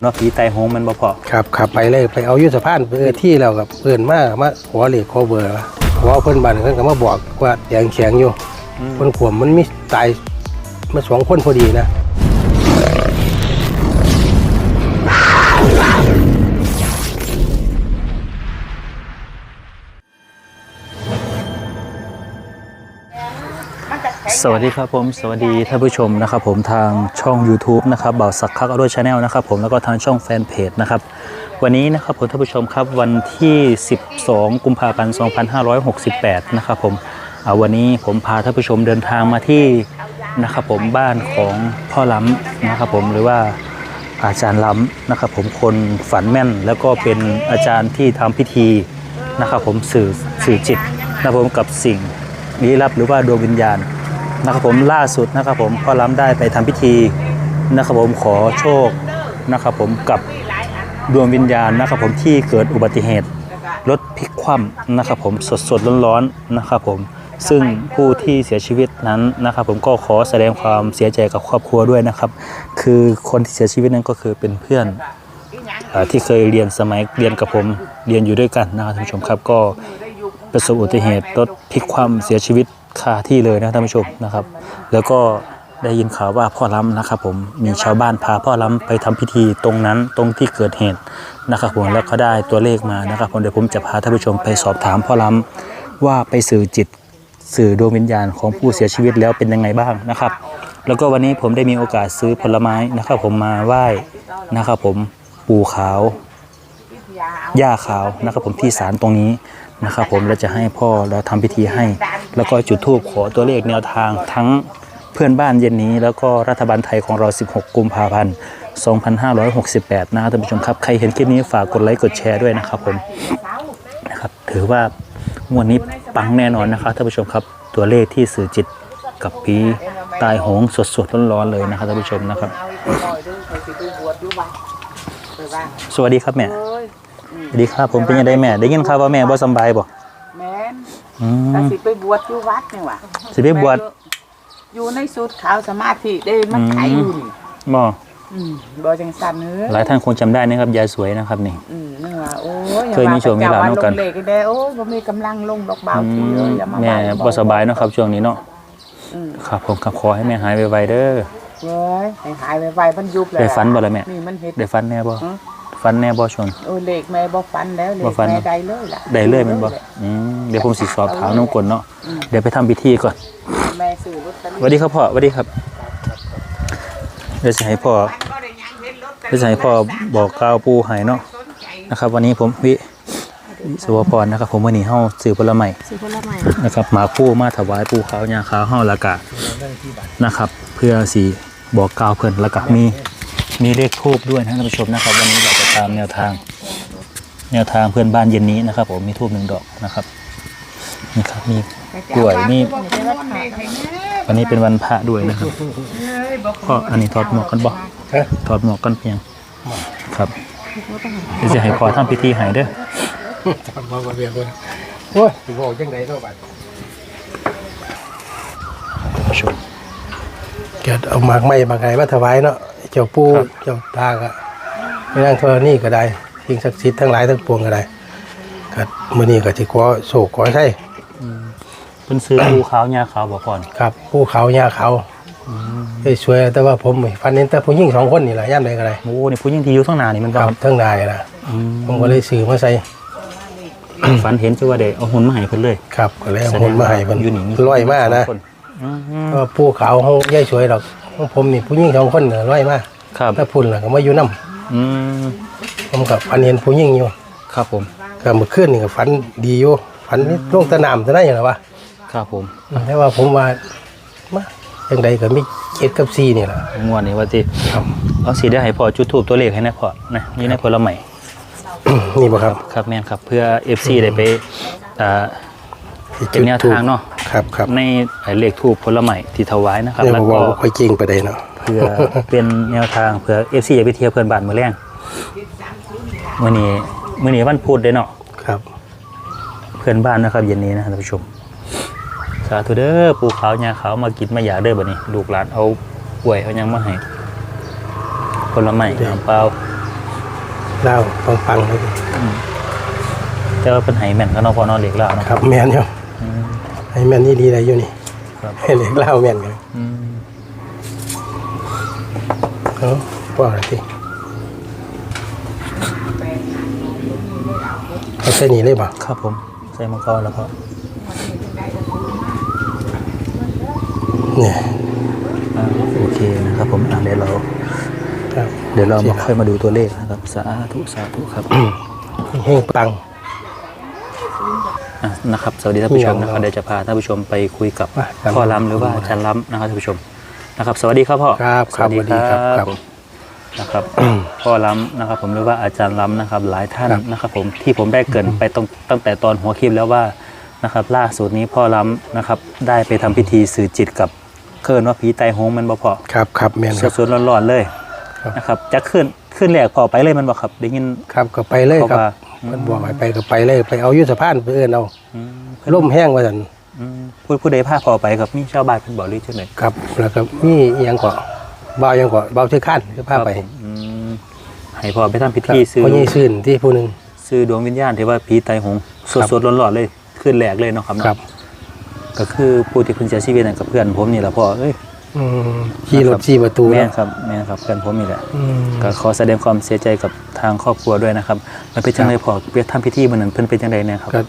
เนาะผีไตายโหงมันบ่พอครับขับไปเลยไปเอาอยุทธภานไปเออที่แล้วกับเพื่อนมามาขอเหล็กขอเบอร์วะขอเพื่อนบ้านเพื่อนก็มาบอกว่าแดงแข็งอยู่คนขวมมันมีตายมาสองคนพอดีนะ สวัสดีครับผมสวัสดีท่านผู้ชมนะครับผมทางช่อง YouTube นะครับเบาวสักคักอร่อยชาแนลนะครับผมแล้วก็ทางช่องแฟนเพจนะครับวันนี้นะครับผมท่านผู้ชมครับวันที่ 12 กุมภาพันธ์ 2568 นะครับผมอ่าวันนี้ผมพาท่านผู้ชมเดินทางมาที่นะครับผมบ้านของพ่อล้ำนะครับผมหรือว่าอาจารย์ล้ำนะครับผมคนฝันแม่น แล้วก็เป็นอาจารย์ที่ทำพิธีนะครับผมสื่อสื่อจิตนะครับผมกับสิ่งลี้ลับหรือว่าดวงวิญญาณ นะครับผมล่าสุดนะครับผมพ่อล้ำได้ไปทำพิธีนะครับผมขอโชคนะครับผมกับดวงวิญญาณนะครับผมที่เกิดอุบัติเหตุรถพลิกคว่ำนะครับผมสดสดร้อนๆนะครับผมซึ่งผู้ที่เสียชีวิตนั้นนะครับผมก็ขอแสดงความเสียใจกับครอบครัวด้วยนะครับ คือคนที่เสียชีวิตนั้นก็คือเป็นเพื่อนอที่เคยเรียนสมัยเรียนกับผมเรียนอยู่ด้วยกันนะครับท่านผู้ชมครับก็ประสบอุบัติเหตุรถพลิกคว่ำเสียชีวิต คาที่เลยนะท่านผู้ชมนะครับ แล้วก็ได้ยินข่าวว่าพ่อล้ำนะครับผมมีชาวบ้านพาพ่อล้ำไปทำพิธีตรงนั้นตรงที่เกิดเหตุนะครับผมแล้วก็ได้ตัวเลขมานะครับผมเดี๋ยวผมจะพาท่านผู้ชมไปสอบถามพ่อล้ำว่าไปสื่อจิตสื่อดวงวิญญาณของผู้เสียชีวิตแล้วเป็นยังไงบ้างนะครับ แล้วก็วันนี้ผมได้มีโอกาสซื้อผลไม้นะครับ ผมมาไหว้นะครับผมปู่ขาวหญ้าขาวนะครับผมที่ศาลตรงนี้ นะครับผมแล้วจะให้พ่อเราทำพิธีให้ แล้วก็จุดธูปขอตัวเลขแนวทางทั้งเพื่อนบ้านเย็นนี้ แล้วก็รัฐบาลไทยของเรา 16 กุมภาพันธ์ 2568 นะท่านผู้ชมครับ ใครเห็นคลิปนี้ฝากกดไลค์กดแชร์ด้วยนะครับผมนะครับถือว่างวดนี้ปังแน่นอนนะครับท่านผู้ชมครับตัวเลขที่สื่อจิตกับผีตายโหงสดๆร้อนๆเลยนะครับท่านผู้ชมนะครับ สวัสดีครับแม่ สวัสดีครับผมเป็นยังไงแม่ ได้ยินข่าวว่าแม่บ่สำบายบ่แม่นอืถ้ามสิไปบวชอยู่วัดนี่หว่าสิไปบวช อยู่ในสุดขาวสมาธิได้มันอืมไขอยู่นี่บ่อืมบ่จังสั่นเนื้อหลายท่านคงจำได้นะครับยายสวยนะครับนี่ อืมนึกว่าโอ้ยเคยมีโชว์มีลาภนนำกัน ลงเลขได้โอ้ยบ่มีกำลังลงดอกเบาอืทีเอ้ยมอย่ามาแม่เบาบ่สบายเนาะครับช่วงนี้เนาะอืมครับผมครับขอให้แม่หายไวๆเด้อ เว้ยให้หายไวๆมันยุบเลยได้ฝันบ่ล่ะแม่ นี่มันเฮ็ด ได้ฟันแน่บ่ฮะ ฟันแน่บ่ช่วงโอ้ยเลขแม่บ่ฝันแล้วเลบ่ขฝันแม่ได้เลยล่ะได้เลยแม่นบ่อืมเดี๋ยวผมสิสอบถามน้องกลเนาะเดี๋ยวไปทำพิธีก่อนแม่ซื้อลอตเตอสวัสดีครับพ่อสวัสดีครับเดี๋ยวจะให้พ่อเดี๋ยวจะให้พ่อบอกกล่าวปู่ให้เนาะนะครับ วันนี้ผมวิสุวพรนะครับ ผมวันนี้เฮาซื้อผลไม้ซื้อผลไม้นะครับหมาคู่มาถวายปู่ขาวยาขาวเฮาและกะนะครับ เพื่อสีบอกกล่าวเพิ่นและกะมีมีเลขทูบด้วยนะท่านผู้ชมนะครับ วันนี้เราจะ ตามแนวทาง แนวทางเพื่อนบ้านเย็นนี้นะครับ ผมมีทูบหนึ่งดอกนะครับนี่ครับมีกล้วยนี่วันนี้เป็นวันพระด้วยนะครับก็อันนี้ถอดหมวกกันบ่ฮะถอดหมวกกันเพียงครับเดี๋ยวจะให้พอทำพิธีให้เด้อมาบ่เรียกคนโอ้ยสิบอกจังไดเนาะบัดท่านผู้ชมเกิดเอาหมากไม้มาไงมาถวายเนาะเจ้าปู่ครับเจ้าตาก็ ไม่นั่งเทอนี่ก็ได้สิ่งศักดิ์สิทธิ์ทั้งหลายทั้งปวงก็ได้ก็มื้อนี้ก็สิขอโศกขอใช้เพิ่นซื้อปูขาวยาขาวบ่ก่อนครับผู้เขาหญ้าเขาเอ้ยสวยแต่ว่าผมฟันเห็นแต่ผู้หญิงสองคนนี่แหละย่ามใดก็ได้โอ้นี่ผู้หญิงที่อยู่ข้างหน้านี่มันคบ่รับครับทั้งนายนะอืมผมก็เลยซื้อมาใส่ฝันเห็นคือว่าได้เอาหุ่นมาให้เพิ่นเลยครับก็เลยเอาคนมาให้เพิ่นอยู่นี่ร้อยมานะสงคนอืมก็ผู้เขาเขาใหญ่สวยดอกของผมนี่ผู้หญิงสองคนน่ะร้อยมาครับ ถ้าพุ่นล่ะก็มาอยู่นํ อืมผมกับฟันเห็นผู้หญิงอยู่ครับผม ก็เมื่อคืนนี่ก็ฝันดีอยู่ฝันลงแตะน้ำจะได้อย่างไรวะครับผมแต่ว่าผมว่ามาจังใดก็มีเจ็ดกับสี่นี่แหละงวดนี้ว่าสิครับเอาสิได้ให้พ่อจุดทูบตัวเลขให้นะพ่อนะนี่ในผลไม้นี่บ่ครับครับแม่นครับเพื่อ FC ได้ไปอ่าเป็นแนวทางเนาะครับครับในเลขทูบผลไม้ที่ถวายนะครับเนี่ยแล้วบอกก็ว่าค่อยเก่งไปได้เนาะเพื่อเป็นแนวทางเพื่อ FC อยากไปเที่ยวเพื่อนบ้านมื้อแรงมื้อนี้มื้อนี้วันพุธเด้เนาะครับ เพื่อนบ้านนะครับเย็นนี้นะครับท่านผู้ชม สาธุเด้อปูขาวยาขาวมากินมาอยากเด้อบัดนี้ลูกหลานเอากล้วยเอาหยังมาให้ผลไม้น้ำเปล่าเล่าวปังๆเลยดิแต่ว่าเป็นไหแม่นเขาเนาะพอเนอนเหล็กแล้วเนาะครับแม่นอยู่อืมให้แม่นนี่ดีอะไรอยู่นี่ครับให้เล็กเล่าวแม่นกัน อืม เนาะว่าอะไรที่เอาเส้นนี้เลยป่ะครับผมใส่มังกรแล้วก็เนี่ยอ่าโอเคนะครับผมอะเดี๋ยวเราครับเดี๋ยวเรามาค่อยมาดูตัวเลขนะครับสาธุสาธุครับเฮงปังอะนะครับสวัสดีท่านผู้ชมนะครัครับบเดี๋ยวจะพาท่านผู้ชมไปคุยกับอะครับพ่อล้ำหรือว่าอาจารย์ล้ำนะครับท่านผู้ชม นะครับ สวัสดีครับพ่อครับครับสวัสดีสวัสดีครับครับผมนะครับพ่อล้ำนะครับ ผมหรือว่าอาจารย์ล้ำนะครับ หลายท่านครับนะครับ ผมที่ผมได้เกรินไปตั้งตั้งแต่ตอนหัวคลิปแล้วว่านะครับ ล่าสุดนี้พ่อล้ำนะครับ ได้ไปทำพิธีสื่อจิตกับเคลื่อนว่าผีไตายโหงมันบ่พอครับครับแม่นครับสดๆร้อนๆเลยครับนะครับจะขึ้นขึ้นแหลกพอไปเลยมันบอกครับได้ยินครับก็ไปเลยครับเพราะว่ามันบอกให้ไปก็ไปเลยไปเอาอยุทธภานไปเอื้อนเอาอืมล่มแห้งว่าสันอืม ผู้ผู้ใดพาพอไปครับมีชาวบ้านเป็นบ่อรีจังไหนครับแล้วก็มีอหยังก็เบาอหยังก็เบาชื่อขั้านก็พาไปอืมให้พ่อไปทำพิครับธีซื้อพ่อใหญ่ซื่นที่ผู้หนึ่ง ซื้อดวงวิญญาณที่ว่าผีไตายโหงสดครับ สดร้อนๆเลยขึ้นแหลกเลยเนาะครับเนาะครับก็คือผู้ที่เพิ่นเสียชีวิตนั่นกับเพื่อนผมนี่แหละพ่อเอ้ยอืมขี่รถขี่ประตูแม่นเนาะครับแม่นครับเพื่อนผมนี่แหละอืมก็ขอแสดงความเสียใจกับทางครอบครัวด้วยนะครับ มันเป็นจังไดพ่อเปียกทำพิธีมื้อนั้นเพิ่นเป็นจังไดเนี่ยครับ ก็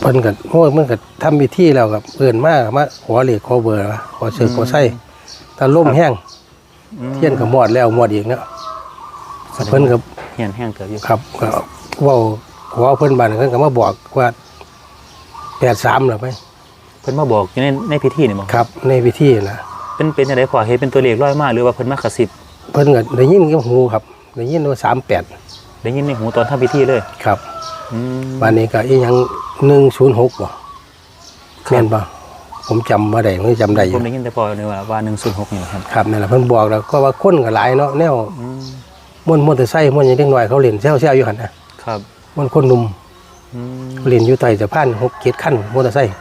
เพิ่นก็โอ้ยมันก็ทำพิธีแล้วกับเอื่นมากมาขอเหล็กขอเบอร์วะขอเสือขอไส้ถ้าล่มแห้งอืมเทียนก็หมอดแล้วหมอดอีกเนาะเพิ่นก็เหียนแห้งเกิดอยู่ครับก็เว้าขอเพิ่นบ้านเพิ่นก็มาบอกว่า83แล้วไปเพิ่นมาบอกอยู่ในในพิธีนี่บ่ครับ ในพิธีนะ เป็นเป็นจังไดพ่อเฮ็ดเป็นตัวเลขร้อยมาหรือว่าเพิ่นมากระซิบเพิ่นก็ได้ยินกับหูครับได้ยินว่า38ได้ยินในหูตอนทำพิธีเลย ครับอืม บ้านนี้ก็อีหยัง106บ่แม่นบ่ผมจำบ่ได้ผมจำได้อผยู่ มได้ยินแต่พ่อนี่ว่าว่า106นี่ครับครับนั่นแหละเพิ่นบอกแล้วก็ว่าคนก็หลายเนาะแนวอืมม่วนมอเตอร์ไซค์ม่วนอยังเล็กน้อยเขาเล่นแซวๆอยู่หั่นนะครับม่วนคนหนุ่มอืมเล่นอยู่ใต้สะพาน6 7คันมอเตอร์ไซค์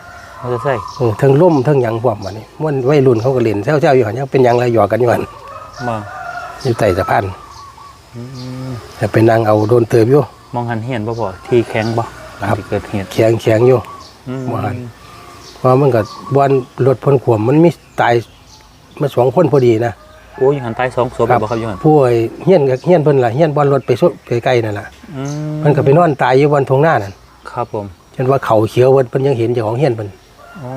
มอเตอร์ไซค์เออทั้งล่มทั้งหยังพร้อมบัดนี้ม่วนวัยรุ่นเขาก็เล่นแซวๆอยู่หั่นยังเป็นหยังไรหยอกกันอยู่หั่นมาอยู่ใต้สะพานอืมแต่ไปนั่งเอาโดนเติบอยู่ มองหันเห็นบ่พ่อที่แข็งบ่ครับที่เกิดเหตุแข็งแข็งอยู่อืมบ่หันเพราะมันก็บอนรถพ้นขวมมันมีตายมาสองคนพอดีนะโอ้ยหันตายสองศพเลยบ่ครับอยู่หันผู้ไอ้เฮียนกับเฮียนเพิ่นล่ะเฮียนบอนรถไปสุดใกล้ๆนั่นล่ะอืมันก็ไปนอนตายอยู่บนทงหน้านั่นครับผมจนว่าเขาเขียวเพิ่นเพิ่นยังเห็นเจ้าของเฮียนเพิ่นอ๋อ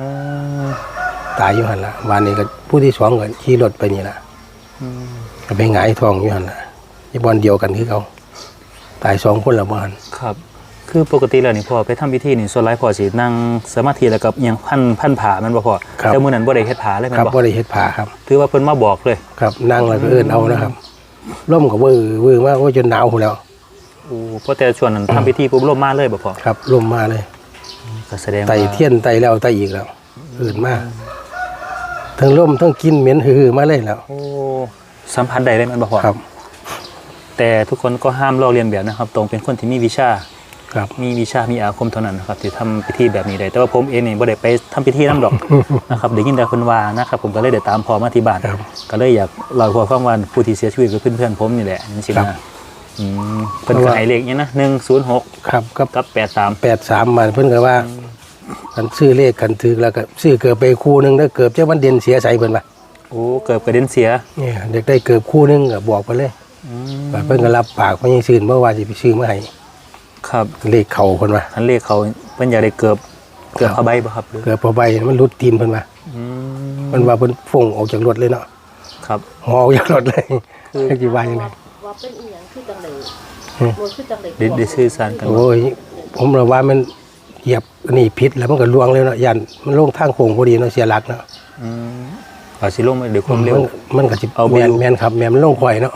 ตายอยู่หั่นล่ะวันนี้ก็ผู้ที่สองก็ขี่รถไปนี่ล่ะอืมก็ไปหงายท้องอยู่หั่นล่ะที่บอนเดียวกันคือเขา ตายสองคนละบ่หั่นครับ คือปกติแล้วนี่พ่อไปทำพิธีนี่ส่วนหลายพ่อสินั่งสมาธิแล้วกับอิหยังพันพันผาแมันบ่พ่อแต่มื้อนั้นบ่ได้เฮ็ดผาเลยแม่ครับนบ่บ่ได้เฮ็ดผ้าครับ ถือว่าเพิ่นมาบอกเลยครับนั่งแล้วก็เอิ้นเอานะครับร่มก็เวือวือมากว่าจนหนาวพู้นแล้วโอ้เพราะแต่ช่วงนั้นทำพิธีปุ๊บลมมาเลยบ่พ่อครับร่มมาเลยก็แสดงไต่ว่าเทียนไต่แล้วไต่อีกแล้วอื่นมากทั้งร่มทั้งกินเหม็นหือๆมาเลยแล้วโอ้สัมผัสได้เลยแม่นบ่พ่อครับ แต่ทุกคนก็ห้ามลอกเลียนแบบนะครับ ตรงเป็นคนที่มีวิชาครับมีวิชา มีอาคมเท่านั้นนะครับที่ทำพิธีแบบนี้ได้ แต่ว่าผมเองนี่บ่ได้ไปทำพิธีน้ำดอกนะครับได้ยินแต่คนว่านะครับ ผมก็เลยเดี๋ยวตามพอมาที่บ้านครับก็เลยอยากเล่าให้พอฟังว่าผู้ที่เสียชีวิตก็เพื่อนๆผมนี่แหละนี่สิครันะบอืมเพิ่นเพก็ราะว่าให้เลขเนี้ยนะหนึ่งศูนย์หกครับก็กับแปดสามแปดสามมาเพิ่นก็ว่ากันซื้อเลขกันถือแล้วก็ซื้อเกือบไปคู่หนึงแล้วเกือบจะวันเด่นเสียใส่เพิ่นว่าโอ้เกิดกระเด็นเสียเนี่ยเด็กได้เกือบคู่หนึงก็บอกไปเลยอืม ว่าเพิ่นก็รับปากเพิ่นยังซื้อเมื่อวานสิไปซื้อมาให้ครับเลขเข่าเพิ่นว่าทันเลขเขาเพิ่นอยากได้เกือบเกือบครับผ้าใบบ่ครับหรือเกือบพอใบมันหลุดตีนเพิ่นว่าอืมเพิ่นว่าเพิ่นฟงออกจากรถเลยเนาะครับ หอออกจากรถเลยจักสิว่าจังไดว่าเป็นอีหยังคือจังได๋อืมบ่คือจังได๋ได้ได้สื่อสารกันบ่โอ้ยผมระว่ามันเหยียบนี่พิษแล้วมันก็ล่วงเลยเนาะยันมันลงทางโค้งพอดีเนาะเสียหลักเนาะอืมเอาสิลงมาด้วยความเร็วนมันก็สิเอาบ่แมอนยู่ แมนครับแมนมันลงข่อยเนาะ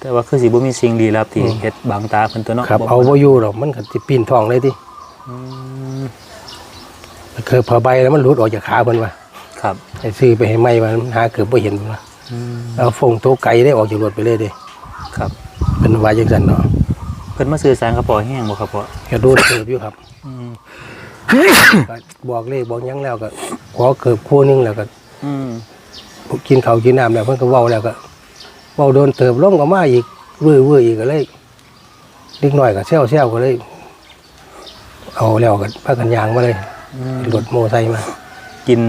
แต่ว่าคือสิบ่มีสิ่งลี้ลับที่เฮ็ดบังตาเพิ่นตัวเนาะครับเอาบ่อยู่หรอกมันก็สิปีนท้องเลยติอืมคือพอใบแล้วมันหลุดออกจากขาเพิ่นว่าครับให้ซื้อไปให้ใหม่ว่ามันหาเกือบบ่เห็นเพิ่นว่าอืมเอาฟงโตไก่ได้ออกจากรถไปเลยเด้ครับเป็นว่าจังซั่นเนาะเพิ่นมาสื่อสารกับพ่อแห้งบ่ครับพ่อก็โดนเกิบอยู่ครับอืมก็บอกเลขบอกหยังแล้วก็ขอเกิบคู่หนึงแล้วก็อืมกินข้าวกินน้ำแล้วเพิ่นก็เว้าแล้วก็ เว้าโดนเติบลงก็มาอีกวื้อวื้ออีกก็เลยเล็กน้อยก็เซลเซลก็เลย เอาแล้วกันพากันยางมาเลยรถโมอไซค์มากิน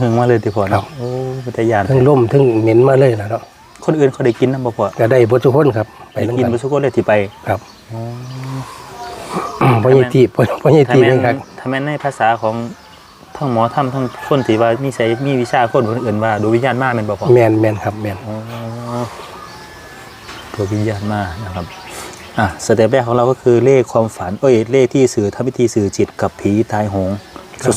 หึงๆมาเลยติพ่อครัเนาะบโอ้ปัตยานทั้งล่มทั้งเหม็นมาเลยนะเนาะคนอื่นเขาได้กินนำบ่พ่อก็ได้บทุกคนครับ ไปได้นั่งกินกันบ่ทุกคนเลยที่ไปครับอ๋อพ่อใหญ่ทีบพ่อใหญ่ถ้าทีบแม่เองครับนถ้าแม่นในภาษาของทั้งหมอทำทั้งคนที่ว่ามีไสมีวิชาคนคนอื่นว่าดูวิญญาณมาแม่นบ่พ่อแมนแมนครับแมนอ๋อ ตัววิญญาณมานะครับอะสเต็ปแรกของเราก็คือเลขความฝันเอ้ยเลขที่สื่อทำพิธีสื่อจิตกับผีตายโหง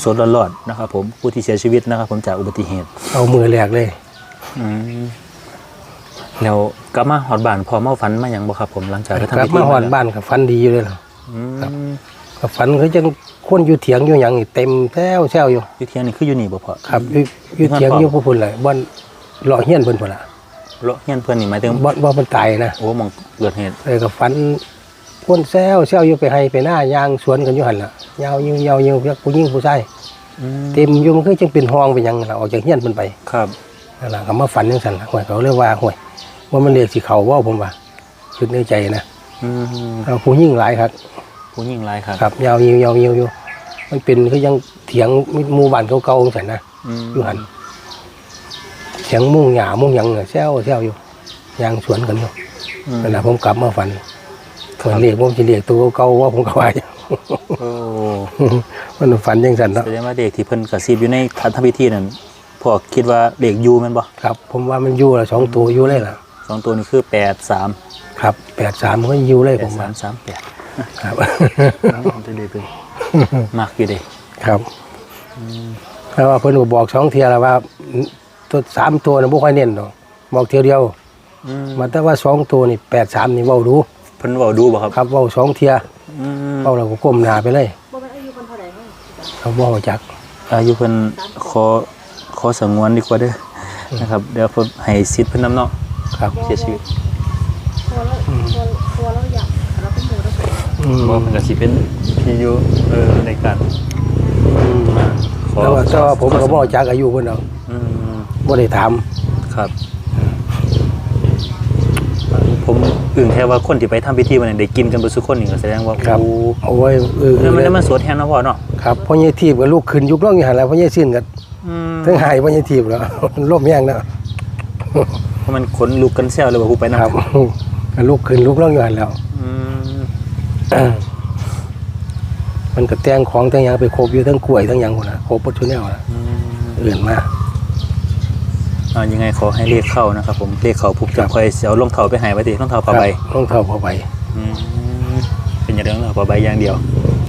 สดๆร้อนๆนะครับ ผมผู้ที่เสียชีวิตนะครับ ผมจากอุบัติเหตุ เอามือแหลกเลยอืมแล้วกลับมาหอดบ้านพอเมาฝันมาอย่างบ่ครับ ผมหลังจากไปทำกลับพิธีมาหอนแล้วบ้านกับฟันดีอยู่เลยเหรออืมกับฟันเขาจังคนอยู่เถียงอยู่อย่างนี่เต็มแซวแซวอยู่อยู่เที่ยงนี่คืออยู่นี่บ่พอครับอยู่อยู่เถียงอยู่ผู้พุ่นเลยบ่อนเลาะเฮียนเพิ่นพุ่นล่ะ เลาะเฮียนเพื่อนนี่หมายถึงบ่บ่เพิ่นตายนะโอ้หมองเกิดเหตุเลยกับฟันคนแซวแซวอยู่ไปให้ไปหน้ายางสวนกันอยู่หั่นล่ะยาวยิวยาวยิวผู้หญิงผู้ชายอืมเต็มอยู่มันคือจังเป็นห้องเป็นหยังล่ะออกจากเฮียนเพิ่นไปครับนั่นล่ะก็มาฝันจังซั่นล่ะห่วยเขาเรียกว่าห่วยว่ามันเรียกสิเขาเว้าผมว่าคิดในใจนะอืมเอาผู้หญิงหลายครับ ผู้หญิงหลายครับครับยาวยิวยาวยิวอยู่มันเป็นคือยังเถียงหมู่บ้านเก่าๆจังซั่นนะ อืมอยู่หัน เสียงมุ่งหยามุ่งหยังเนี่ยแซวแซวอยู่ยางสวนกันอยู่อืมนั่นแหละผมกลับมาฝันเกิดเรียกผมจะเรียกตัวเก่าๆว่าผมก็ว่าอยู่โอ้มันฝันยังสันเนาะแสดงว่าเด็กที่เพิ่นกระซิบอยู่ในทันทพิธีนั่นพวกคิดว่าเด็กอยู่แม่นบ่ครับ ผมว่ามันอยู่ละสองตัวอยู่เลยล่ะสองตัวนี้คือแปดสามครับแปดสามมันก็อยู่เลยแปผดมสาว่ามสามแปดครับจะได้เป็นมักอยู่เด้ครับแล้วว่าเพิ่นก็บอกสองเทียแล้วว่า ตัวสามตัวน่ะบ่ค่อยเน้นดอกบอกเทียวเดียวอืมมาแต่ว่าสองตัวนี่แปดสามนี่เว้าดูเพิ่นเว้าดูบ่ครับครับเว้าสองเทียอืมเว้าแล้วก็ก้มหน้าไปเลยเขาบอกจัก อายุเพิ่นขอขอสงวนดีกว่าเด้อนะครับเดี๋ยวเพิ่นให้สิทธิ์เพิ่นนำเนาะครับเสียชีวิตตัวเราตัวตัวเราอยากเราเป็นหมูเราเป็นอืม บ่เพิ่นก็สิเป็นที่อยู่เออในการอืมขอแต่ว่าแต่ว่าผมก็บ่จักอายุเพิ่นเอาอืม บ่ได้ถามครับ ผมอึ่งแค่ว่าคนที่ไปทำพิธีวันนั้นได้กินกันเบ่ทุกคนนี่ก็แสดงว่าครับโอ้โอ้ยเออแล้วมันได้มาสวดแทนเนาะพ่อเนาะครับพ่อใหญ่ทีบก็ลูกขึ้นยุกล่องอยู่หั่นแหล้วพ่อใหญ่สิ้นก็อืมถึงหายพ่อใหญ่ทีบแล้ว ล่มแห้งแล้วเพราะมันขนลุกกันแซวเลยว่าผู้ไปนำครับก็ลูกขึ้นลุกล่องอยู่หั่นแล้ว อืมมันก็แต่งของแต่งหยังไปครบอยู่ทั้งกล้วยทั้งหยังพุ่นน่ะครบหมดทุกแนวน่ะอืมอื่นมา อ่ายังไงขอให้เลขเข้านะครับผมเลขเข้าปุ๊บครัจะบค่อยเอารองเท้าไปให้ไว้ดิรองเท้าผ้าใบครับรองเท้าผ้าใบอืมเป็นอย่างเดียวรองเท้าผ้าใบอย่างเดียว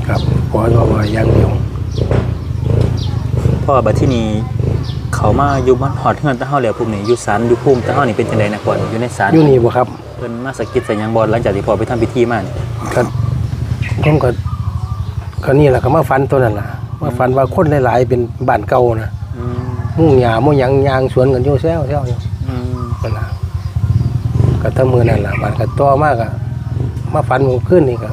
ครับขอผ้าใบอย่างเดียวเพราะว่าบัดที่นี้เขามาอยู่บ้านหอดเฮือนตะเฮาแล้วพวกนี้อยู่ศาลอยู่ภูมิตะเฮานี่เป็นจังไดนะก่อนอยู่ในศาลอยู่นี่บ่ครับเพิ่นมาสะกิดใส่หยังบ่หลังจากที่พ่อไปทำพิธีมานี่ก็ผมก็ก็นี่แหละก็มาฟันตัวนั้นล่ะมาฟันว่าคนหลายๆเป็นบ้านเก่านะอื มมุ่งหญ้ามุ่งหยังยางสวนกันอยู่แซวแซวอยู่อืมนั่นล่ะก็ถ้ามือนั่นล่ะมันก็ต่อมากอะมาฟันผมขึ้นนี่ก็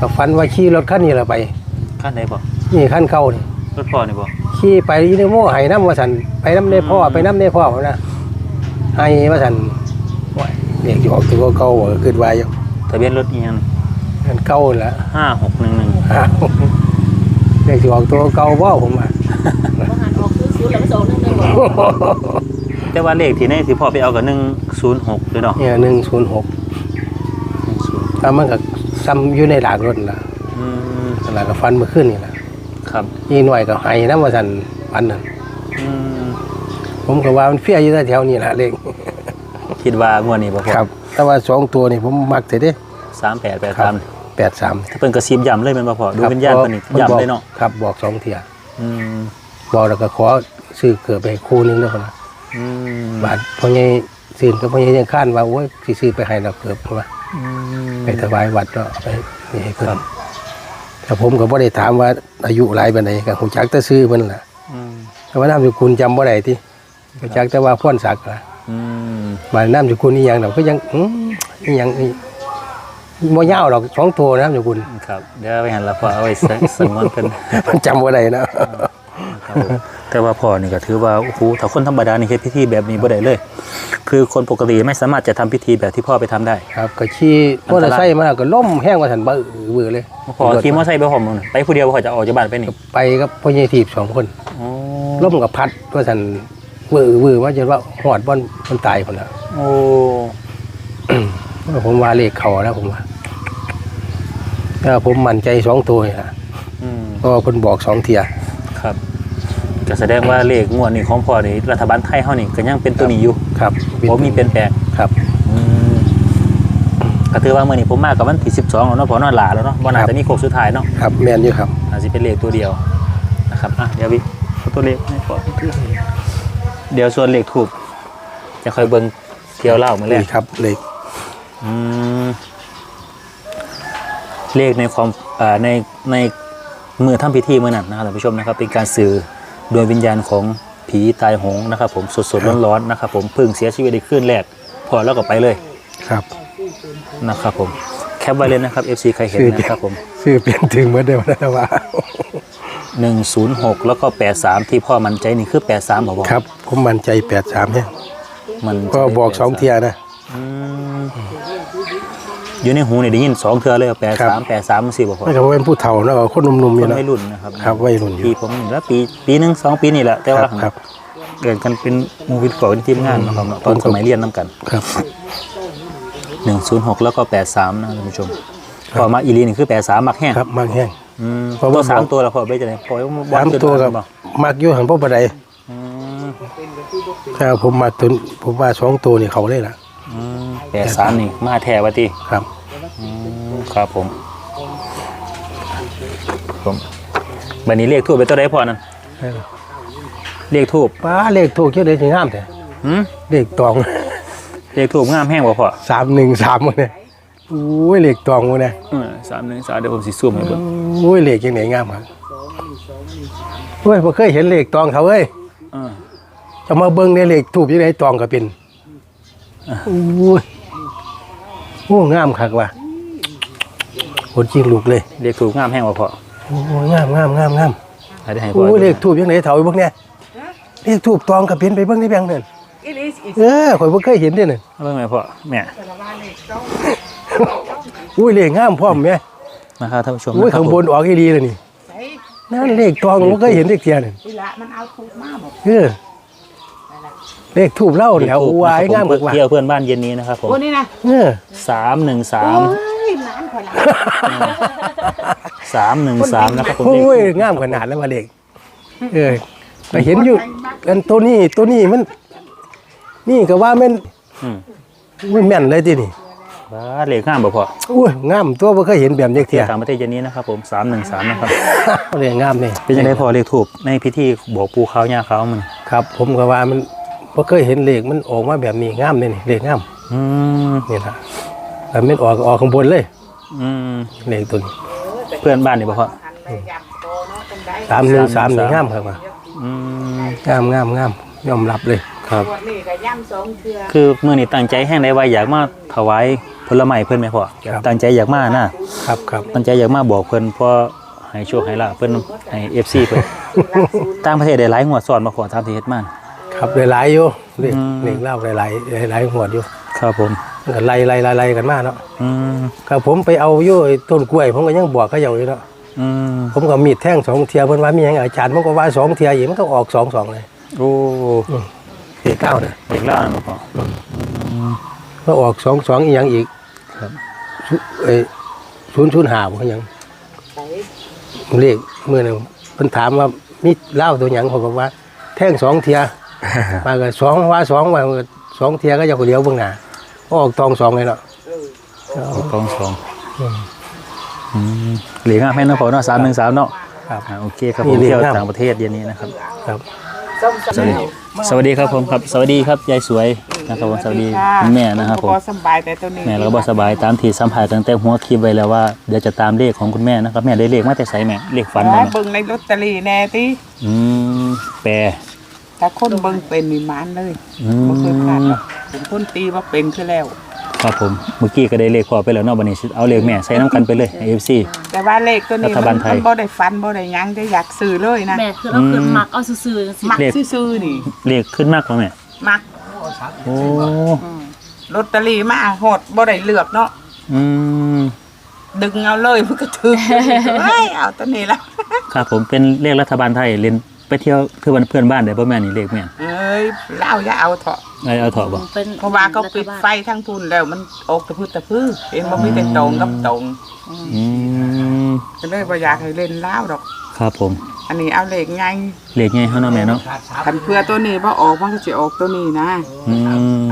ก็ฟันว่าขี่รถคันนี้ละไปขั้นใดบ่นี่คันเก่านี่รถพ่อนี่บ่ ขี่ไปอยี่ในโม่ไห้น้ำว่าสันไปน้ำในพ่อไปน้ำในพ่อเขานะไห้ว่าสันโอ้ยเรียกอยู่ออกตัวเก่าๆก็ขึ้นไว้อยู่ทะเบียนรถอีหยังอันเก่านั่นแหละ5611อ้าวเรียกอยู่ออกตัวเก่าว่าผมว่าว่าหันออกคือศู นย์แล้วมันสองนั่นเลยบอกแต่ว่าเลขที่ในที่พ่อไปเอากับ106ด้วยเนาะเนี่ยหนึ่งศูนย์หก10ถ้ามันก็ซ้ำอยู่ในหลากรถล่ะอืมนั่นล่ะก็ฟันเมื่อคืนนี่แหละครับยี่หน่อยก็ไห้น้ำว่าสันฟันนั่นอืมผมก็ว่ามันเฟี้ยอยู่แถวๆนี้แหละเลขคิดว่างวดนี้บ่พ่อครับ แต่ว่าสองตัวนี่ผมมักเสียเด้3883แปดสามถ้าเพิ่นกระซิบย้ำเลยแม่นบ่พ่อดูวิญญาณเพิ่นนี่ย้ำเลยเนาะครับบอกสองเทียอืมบอกแล้วก็ขอ ซื้อเกิดไปให้คู่หนึงแล้วคนนะอืมบาทพ่อใหญ่ซื้อกับพ่อใหญ่ยังข้านว่าโอ้ยสิซื้อไปให้เราเกิดว่าอืมไปถวายวัดเนาะไปนี่ให้เพิ่ครันบแต่ผมก็บ่ได้ถามว่าอายุหลายปานใดก็ฮู้จักแต่ซื้อเพิ่นล่ะอืมแต่ว่านามสกุลจำบ่ได้ติฮู้จักแต่ว่าพ่นศักดิ์ล่ะอืมบาดนามสกุลอีหยังดอกก็ยังอืมอีหยังนี่บ่ยาวดอกสองตัวนามสกุลครับเดี๋ยวไปหันละพ่อเอาไว้สสงวนเพิ่นมันจำบ่ได้นะครับผม แต่ว่าพ่อนี่ก็ถือว่าโอ้โหถ้าคนธรรมดานี่เฮ็ดพิธีแบบนี้บ่ได้เลย คือคนปกติไม่สามารถจะทำพิธีแบบที่พ่อไปทำได้ ครับก็ขี่มอเตอร์ไซค์มาก็ล่มแห้งกว่าสันเบื่อเบื่อเลยพอขี่มอเตอร์ไซค์ไปหอมมันไปผู้เดียวพอจะออกจากบ้านไปนี่ไปกับพ่อใหญ่ทีบสองคนโอ้ล่มกับพัดว่าสันเบื่อเบื่อว่าจะว่าหอดบอนมันตายคนละ โอ้ ผมว่าเลขเขาแล้วผมว่าถ้าผมมั่นใจสองตัวนี่ละอืมเพราะว่าคนบอกสองเทีย ครับ ก็แสดงว่าเลขงวดนี้ของพ่อนี่รัฐบาลไทยเฮานี่ก็ยังเป็นตัวนี้อยู่ครับผมมีเปลี่ยนแปลงครับอืมก็ถือว่ามื้อนี้ผมมากับวันที่ 12แล้วเนาะพอนอนหลาแล้วเนาะบ่น่าครับจะมีโค้งสุดท้ายเนาะครับแมนอยู่ครับอาจจะเป็นเลขตัวเดียวนะครับอะเดี๋ยววิเอาตัวเลขให้พ่อเดี๋ยวส่วนเลขถูกจะค่อยเบิ่งเที่ยวเล่ามื้อแรกนี่ครับเลขอืมเลขในความอ่าในในมือทำพิธีเมื่อนั้นนะครับท่านผู้ชมนะครับ เป็นการสื่อ โดยวิญญาณของผีตายโหงนะครับ ผมสดๆร้อนๆนะครับ ผมเพิ่งเสียชีวิตในคืนแรกพอแล้วก็ไปเลยครับนะครับ ผมแคปไว้เลยนะครับ FC ใครเห็นนะครับผมชื่อเปลี่ยนถึงเหมือนเดิมนะว่า106แล้วก็83ที่พ่อมันใจนี่คือ83บอกว่าครับผมมั่นใจแปดสามเนี่ยมันก็บอกสองเทียนะอืม อยู่ในหูนี่ได้ยินสองเทือเลยแปดครัสามบแปดสามสี่บอกพ่อไม่ใช่ว่าเป็นผู้เฒ่านะว่าคนหนุ่มๆคอยู่นนะไม่รุ่นนะครับครับวัยรุ่นอยู่ปีผมนี่แล้วปีปีหนึ่งสองปีนี่แหละแต่คว่ารับครับ เกิดกันเป็นหมูวิทย์ก่อนทีมงานนะครับเนาะตอนสมัยเรียนน้ำกัน ครับ หนึ่งศูนย์หกแล้วก็แปดสามนะท่านผู้ชมพอมาอีลีนี่คือแปดสามมักแห้งครับมากแห้ง อืมเพราะตัวว่าสามบอก ตัวแล้วพอไปจะไหนพอสามตัวกับบ่มากอยู่หันพ่อประไดอืมถ้าผมมาตุนผมว่าสองตัวนี่เขาเลยล่ะอืม แปดสามนี่มาแท้วะทีครับอืมครับผมผมบันนี้เรียกทูบไปตัวใดพอนั่นเรียกทูบป้าเลขถูกเยอะเลยถึงห้ามแต่หืมเลขตอง เรียกทูบงามแห้งบ่พอสามหนึ่งสามมันเนี่ยโอ้ยเลขตองมันเนี่ยเออสามหนึ่งสามเดี๋ยวผมสิซูมให้เบิ่งโอ้ยเลขยังไหนงามครับโอ้ยบ่เคยเห็นเลขตองเขาเว้ยเออจะมาเบิ่งในเลขถูกยังไงตองก็เป็น โอ้ยโอ้งามคักว่ะคนจริงลูกเลยเรียกทูบงามแห้งบ่พอโอ้ยงามงามงามงามให้ได้ให้พอโอ้ยเลขถูกยังไหนเถาไอ้พวกเนี้ยเลขถูกตองก็เป็นไปเบิ่งในแบงค์นั่นอีลิสอีเออข่อยบ่เคยเห็นเด้อนั่นเอาเบิ่งไหมพ่อแม่อุ้ยเลขงามพร้อมแม่นะครับท่านผู้ชมอุ้ยนะครัข้างบนออกอีดีเลยนี่ใส่นั่นเลขตองบ่เคยเห็นเลขเทียนั่นอีละมันเอาถูกมาบอกเออ เลขถูกเล่าแล้ววายงามเพื่มากเที่ยวเพื่อนบ้านเย็นนี้นะครับผมโอ้นี่นะๆเออสามหนึ่งสาโอ้มยน้ำข่อยละสามหนึ่งสามนะครับผมโอ้ยเลขงามขนาดแล้วว่าเลขเออก็เห็นอยู่อันตัวนี้ตัวนี้มัน นี่ก็ว่าแม่นอืมมันแม่นเลยทีนี่ว้าเลขงามบ่พออุ้ยงามตัวบ่เคยเห็นแบบนี้เทีเที่ยวยต่างประเทศเย็นนี้นะครับผมสามหนึ่งสามนะครับเลขงามนี่เป็นยังไงพอเลขถูกในพิธีบอกปูเขาย่าเขามันครับ ผมก็ว่ามัน บ่เคยเห็นเลขมันออกมาแบบนี้งามเลยนี่เลขงามอืมนี่ล่ะแต่มันออกออกข้างบนเลยอืมเลขตัวนี้เพื่อนบ้านนี่บ่พอหันเลยยำโตเนาะจังได้สามหนึ่งสามนี่งามครับว่าอืมงามงามงามยอมรับเลยครับวันนี้ก็ย่ำสองเทือคือมื่อนี้ตั้งใจแห้งได้ไว้อยากมาถวายผลไม้เพิ่นไหมพ่อตั้งใจอยากมานะครับครับตั้งใจอยากมาบอกเพิ่นเพราะให้โชคให้ลาภเพิ่นให้ FC เพิ่นต่างประเทศได้หลายงวดซ้อนมาขอทำที่เฮ็ดมา ครับหลายๆอยู่เลขอืมเลขเล่าหลายๆหลายๆหัวดอยู่ครับผมมันก็ไล่ไล่ไล่ไล่กันมาเนาะอืมครับผมไปเอาอยู่ไอ้ต้นกล้วย ผมก็ยังบอกเขาอยู่เลยเนาะอืมผมก็มีดแท่งสองเทียเพิ่นว่ามีหยังอาจารย์มันก็ว่าสองเทียอีกมันก็ออกสองสองเลยโอ้เทียเก้าเนี่ยเด็กล่านะพ่อก็ออกสองสองอีกอย่างอีกครับศูเอ้ศูนย์ศูนย์หาบ่เขาหยังใส่เลขเมื่อนึงเพิ่นถามว่ามีเหล้าตัวหยังผมบอกว่า แท่งสองเทีย มาก็สองว่าสองว่าสองเทียก็จะเดียวเบื้องหน้าก็ออกตองสองเลยเนาะกองสองอืมเหลียงอะแม่นนะพ่อเนาะ313เนาะครับอ่าโอเคครับผมนี่เหรีเที่ยยญวงามต่างประเทศเย็นนี้นะครับครับส้มสวัสดีสวัสดีครับผมครับ สวัสดีครับยายสวยนะครับผมสวัสดีคุณแม่นะครับผมก็สบายแต่ตัวนี้แม่เราก็บสบายตามที่สัมผัสตั้งแต่หัวคลิปไว้แล้วว่าเดี๋ยวจะตามเลขของคุณแม่นะครับแม่ได้เลขมาแต่ใสแม่เลขฝันแล้นะวเบิ่งในลอตเตอรี่แน่ติอืมแปร ถ้าคนเบิ่งเป็นมีหมานเลยอืบ่เคยพลาดหรมอกผมคนตีว่าเป็นคือแล้ว ครับผมเมื่อกี้ก็ได้เลขพอไปแล้วเนาะบัดนี้สิเอาเลขแม่ใส่น้ำกันไปเลยเอฟซี แต่ว่าเลขตัวนี้รัฐบาลไทย มันบ่ได้ฟันบ่ได้หยังจะอยากซื้อเลยนะแม่คือเราคือมักเอาซื่อๆจังซี่มักซื่อๆนี่ เลขขึ้นมากกว่าแม่มักโอ้ลอตเตอรี่มาโหดบ่ได้เลือกเนาะอืมดึงเอาเลยมันก็ถึงเฮ้ยเอาตัวนี้ละครับผมเป็นเลขรัฐบาลไทยเล่น ไปเที่ยวคือวันเพื่อนบ้านได้บ่แม่นนี่เลขแม่นเอ้ยเล่าอย่าเอาเถอะไอ้เอาเถอะบ่เป็นเพราะว่าเขาปิดไฟทั้งทุนแล้วมันออกตะพื้นตะพื้นเห็นบ่มีแต่ตรงกับตรงอืมก็เลยบ่อยากให้เล่นเล่าวดอก ครับผม อันนี้เอาเลขไงเลขไงเฮาเนาะแม่เนาะคันเพื่อตัวนี้บ่ออกมันก็สิออกตัวนี้นะ อืม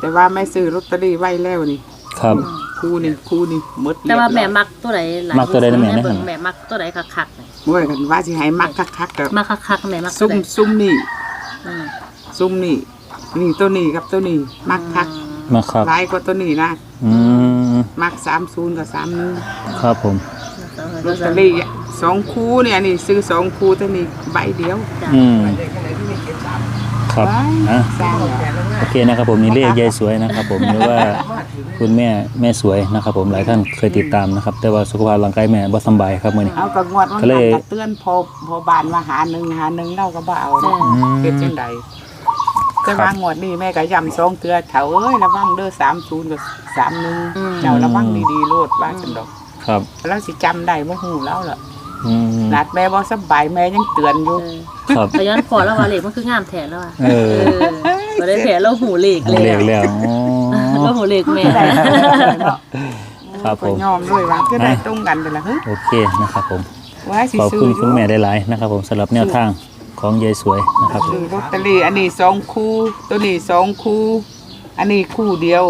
แต่ว่าไม่ซื้อลอตเตอรี่ไว้แล้วนี่ครับ คู่นี่คู่นี่หมดแต่ว่าแม่เรียบร้อยมักตัวไหนหลายมักตัวใดนะแม่นะ เบิ่งแม่มักตัวไหนคักๆเลยโอ้ยกันว่าสิให้มักคักๆก็มักคักๆแม่มักตัวซุ่มไหนซุ่มนี่อืมซุ่มนี่นี่ตัวนี้กับตัวนี้มักคักมาครับ หลายกว่าตัวนี้นะอืมมัก30กับ31 ครับผม ลอตเตอรี่สองคู่เนี่ยนี่ซื้อสองคู่ตัวนี้ใบเดียวอืมครับอะสร้างเหรอ โอเคนะครับผมนี่เลขยายสวยนะครับ ผมหรือว่าคุณแม่แม่สวยนะครับ ผมหลายท่านเคยติดตามนะครับ แต่ว่าสุขภาพร่างกายแม่บ่สำบายครับมื้อนี้ เอากระงวดมันก็เลยกระเตือนพอพอบานมาหาหนึ่งหาหนึ่งเราก็บ่เอาเนาะอืม เฮ็ดจังใดแต่ว่างวดนี้แม่ก็ย้ำสองเตือเถาเอ้ยระวังเด้อ30กับ31เจ้าระวังดีๆโลดว่าจังดอกครับแล้วสิจำได้บ่ฮู้แล้วล่ะอืมนัดแม่บ่สบายแม่ยังเตือนอยู่ ครับ พย้อนพอแล้วว่าเหล็กมันคืองามแถนแล้วอะเออ บ่ได้แถนแล้วหูเหล็กเลยเลขแล้วอ๋อแล้วหูเหล็กแม่ครับผม ก็ยอมด้วยว่าก็ได้ตรงกันไปละเฮ้ยโอเคนะครับผม ว่าสิขอบซื้อคุณอยู่คุณแม่ได้หลายๆนะครับผมสำหรับแนวทางของยายสวยนะครับซื้อลอตเตอรี่อันนี้สองคู่ตัวนี้สองคู่อันนี้คู่เดียว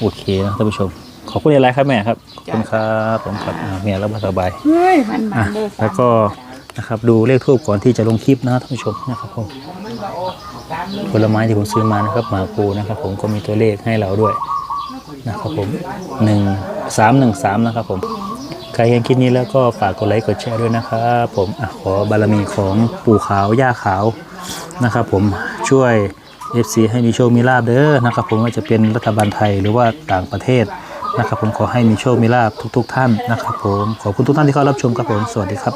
โอเคนะท่านผู้ชม ขอบคุณหลายๆครับแม่ครับ ขอบคุณครับผมครับอ่าแม่รับสบาย เฮ้ย มันมัอะนเด้อ แล้วก็นะครับดูเลขทูบก่อนที่จะลงคลิปนะครับท่านผู้ชมนะครับผม ผลไม้ที่ผมซื้อมานะครับหมาปูนะครับ ผมก็มีตัวเลขให้เราด้วยนะครับผมหนึ่งสามหนึ่งสามนะครับผมใครเห็นคลิปนี้แล้วก็ฝากกดไลค์กดแชร์ด้วยนะครับผมอขอบารมีของปู่ขาวย่าขาวนะครับ ผมช่วย FC ให้มีโชคมีลาบเด้อนะครับ ผมว่าจะเป็นรัฐบาลไทยหรือว่าต่างประเทศนะครับ ผมขอให้มีโชคมีลาบทุก ๆ ท่านนะครับ ผมขอบคุณทุกท่านที่เข้ารับชมครับผมสวัสดีครับ